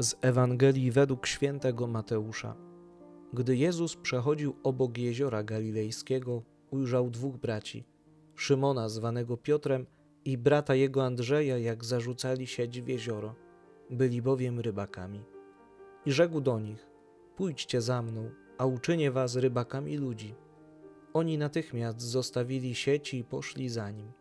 Z Ewangelii według świętego Mateusza. Gdy Jezus przechodził obok jeziora galilejskiego, ujrzał dwóch braci, Szymona zwanego Piotrem i brata jego Andrzeja, jak zarzucali sieć w jezioro. Byli bowiem rybakami. I rzekł do nich: Pójdźcie za mną, a uczynię was rybakami ludzi. Oni natychmiast zostawili sieci i poszli za nim.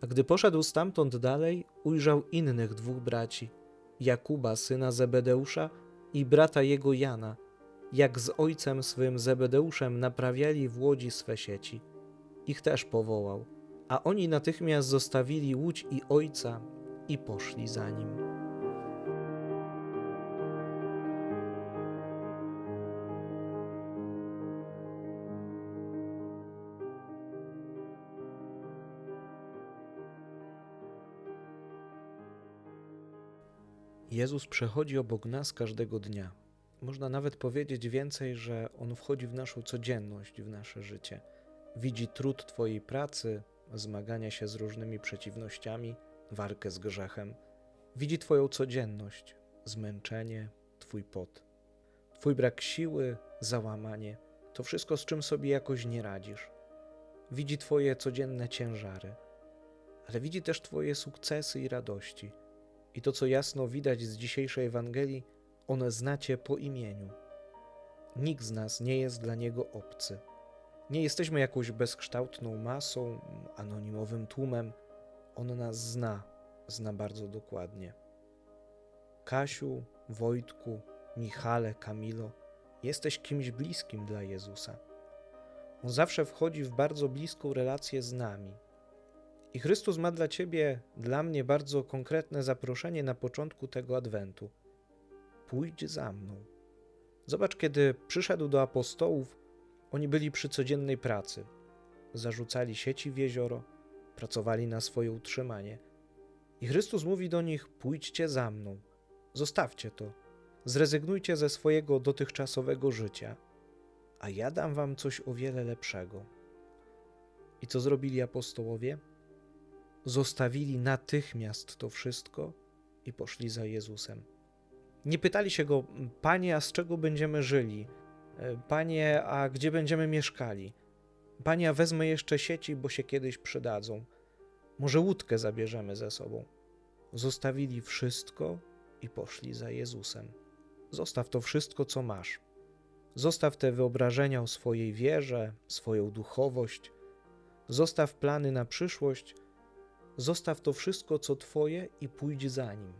A gdy poszedł stamtąd dalej, ujrzał innych dwóch braci, Jakuba, syna Zebedeusza i brata jego Jana, jak z ojcem swym Zebedeuszem naprawiali w łodzi swe sieci. Ich też powołał, a oni natychmiast zostawili łódź i ojca i poszli za nim. Jezus przechodzi obok nas każdego dnia. Można nawet powiedzieć więcej, że On wchodzi w naszą codzienność, w nasze życie. Widzi trud Twojej pracy, zmagania się z różnymi przeciwnościami, walkę z grzechem. Widzi Twoją codzienność, zmęczenie, Twój pot. Twój brak siły, załamanie, to wszystko, z czym sobie jakoś nie radzisz. Widzi Twoje codzienne ciężary, ale widzi też Twoje sukcesy i radości. I to, co jasno widać z dzisiejszej Ewangelii, one znacie po imieniu. Nikt z nas nie jest dla Niego obcy. Nie jesteśmy jakąś bezkształtną masą, anonimowym tłumem. On nas zna, zna bardzo dokładnie. Kasiu, Wojtku, Michale, Kamilo, jesteś kimś bliskim dla Jezusa. On zawsze wchodzi w bardzo bliską relację z nami, i Chrystus ma dla ciebie, dla mnie bardzo konkretne zaproszenie na początku tego adwentu. Pójdź za mną. Zobacz, kiedy przyszedł do apostołów, oni byli przy codziennej pracy. Zarzucali sieci w jezioro, pracowali na swoje utrzymanie. I Chrystus mówi do nich: Pójdźcie za mną, zostawcie to, zrezygnujcie ze swojego dotychczasowego życia, a ja dam wam coś o wiele lepszego. I co zrobili apostołowie? Zostawili natychmiast to wszystko i poszli za Jezusem. Nie pytali się go, Panie, a z czego będziemy żyli? Panie, a gdzie będziemy mieszkali? Panie, a wezmę jeszcze sieci, bo się kiedyś przydadzą. Może łódkę zabierzemy ze sobą. Zostawili wszystko i poszli za Jezusem. Zostaw to wszystko, co masz. Zostaw te wyobrażenia o swojej wierze, swoją duchowość. Zostaw plany na przyszłość – Zostaw to wszystko, co Twoje, i pójdź za nim.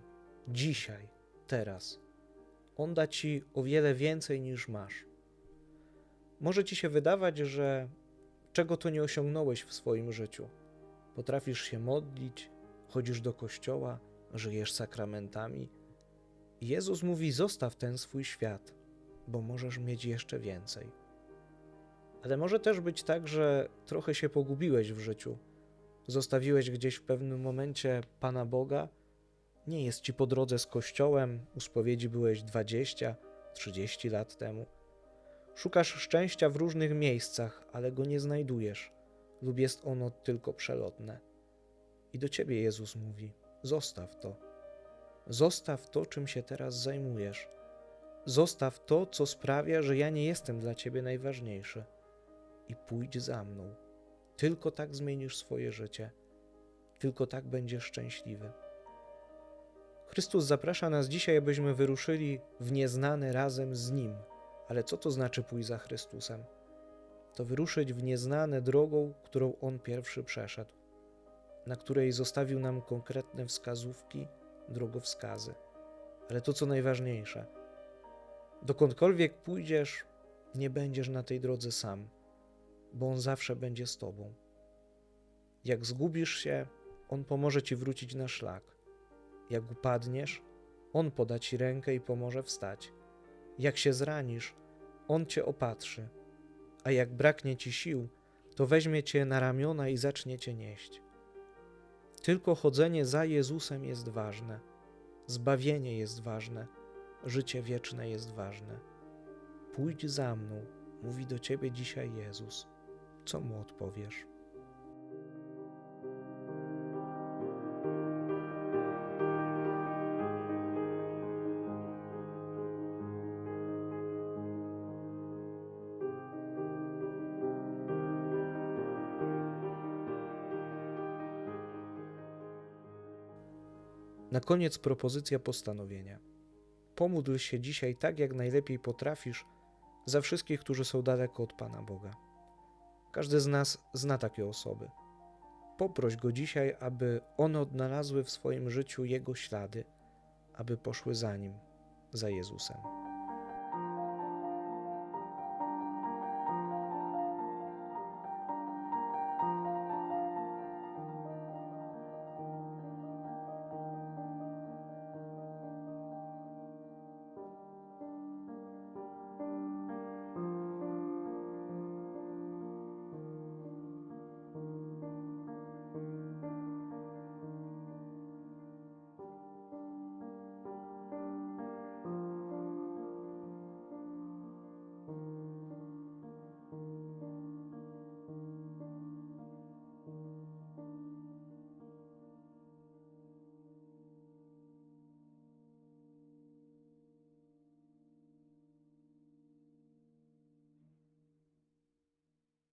Dzisiaj, teraz. On da Ci o wiele więcej niż masz. Może Ci się wydawać, że czego to nie osiągnąłeś w swoim życiu. Potrafisz się modlić, chodzisz do kościoła, żyjesz sakramentami. Jezus mówi: Zostaw ten swój świat, bo możesz mieć jeszcze więcej. Ale może też być tak, że trochę się pogubiłeś w życiu zostawiłeś gdzieś w pewnym momencie Pana Boga, nie jest ci po drodze z Kościołem, u spowiedzi byłeś 20, 30 lat temu. Szukasz szczęścia w różnych miejscach, ale go nie znajdujesz, lub jest ono tylko przelotne. I do ciebie Jezus mówi: zostaw to. Zostaw to, czym się teraz zajmujesz. Zostaw to, co sprawia, że ja nie jestem dla ciebie najważniejszy. I pójdź za mną. Tylko tak zmienisz swoje życie, tylko tak będziesz szczęśliwy. Chrystus zaprasza nas dzisiaj, abyśmy wyruszyli w nieznane razem z Nim. Ale co to znaczy pójść za Chrystusem? To wyruszyć w nieznane drogą, którą On pierwszy przeszedł, na której zostawił nam konkretne wskazówki, drogowskazy. Ale to, co najważniejsze, dokądkolwiek pójdziesz, nie będziesz na tej drodze sam bo On zawsze będzie z Tobą. Jak zgubisz się, On pomoże Ci wrócić na szlak. Jak upadniesz, On poda Ci rękę i pomoże wstać. Jak się zranisz, On Cię opatrzy. A jak braknie Ci sił, to weźmie Cię na ramiona i zacznie Cię nieść. Tylko chodzenie za Jezusem jest ważne, zbawienie jest ważne, życie wieczne jest ważne. Pójdź za mną, mówi do Ciebie dzisiaj Jezus co mu odpowiesz. Na koniec propozycja postanowienia. Pomódl się dzisiaj tak, jak najlepiej potrafisz, za wszystkich, którzy są daleko od Pana Boga. Każdy z nas zna takie osoby. Poproś go dzisiaj, aby one odnalazły w swoim życiu Jego ślady, aby poszły za nim, za Jezusem.